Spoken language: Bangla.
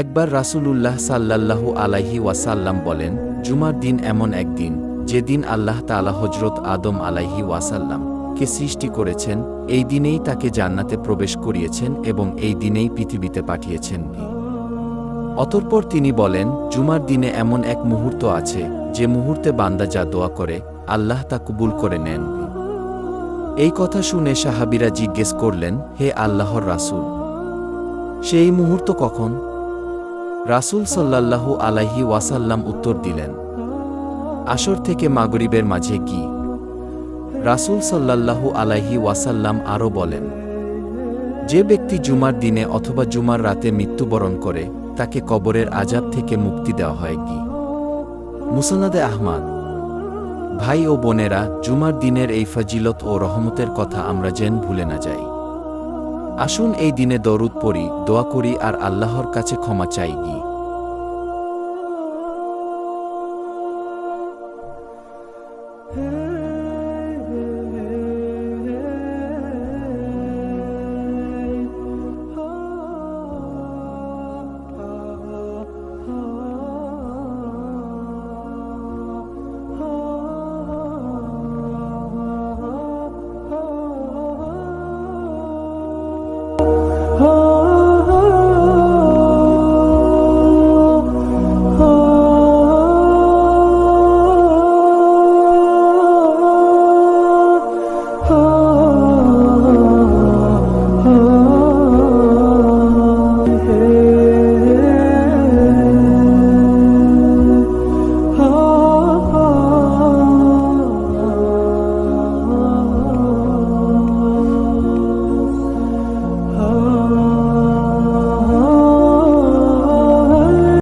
একবার রাসূলুল্লাহ সাল্লাল্লাহু আলাইহি ওয়াসাল্লাম বলেন, জুমার দিন এমন একদিন, যেদিন আল্লাহ তাআলা হজরত আদম আলাইহি ওয়াসাল্লাম কে সৃষ্টি করেছেন, এই দিনেই তাকে জান্নাতে প্রবেশ করিয়েছেন এবং এই দিনেই পৃথিবীতে পাঠিয়েছেন। অতঃপর তিনি বলেন, জুমার দিনে এমন এক মুহূর্ত আছে, যে মুহূর্তে বান্দা যা দোয়া করে, আল্লাহ তা কবুল করে নেন। এই কথা শুনে সাহাবিরা জিজ্ঞেস করলেন, হে আল্লাহর রাসূল, সেই মুহূর্ত কখন? রাসূল সাল্লাল্লাহু আলাইহি ওয়াসাল্লাম উত্তর দিলেন, আসর থেকে মাগরিবের মাঝে কি? রাসূল সাল্লাল্লাহু আলাইহি ওয়াসাল্লাম আরও বলেন, যে ব্যক্তি জুমার দিনে অথবা জুমার রাতে মৃত্যুবরণ করে, তাকে কবরের আজাব থেকে মুক্তি দেওয়া হয় কি? মুসনাদে আহমাদ, ভাই ও বোনেরা, জুমার দিনের এই ফজিলত ও রহমতের কথা আমরা যেন ভুলে না যাই। আসুন এই দিনে দরুদ পড়ি দোয়া করি আর আল্লাহর কাছে ক্ষমা চাই গি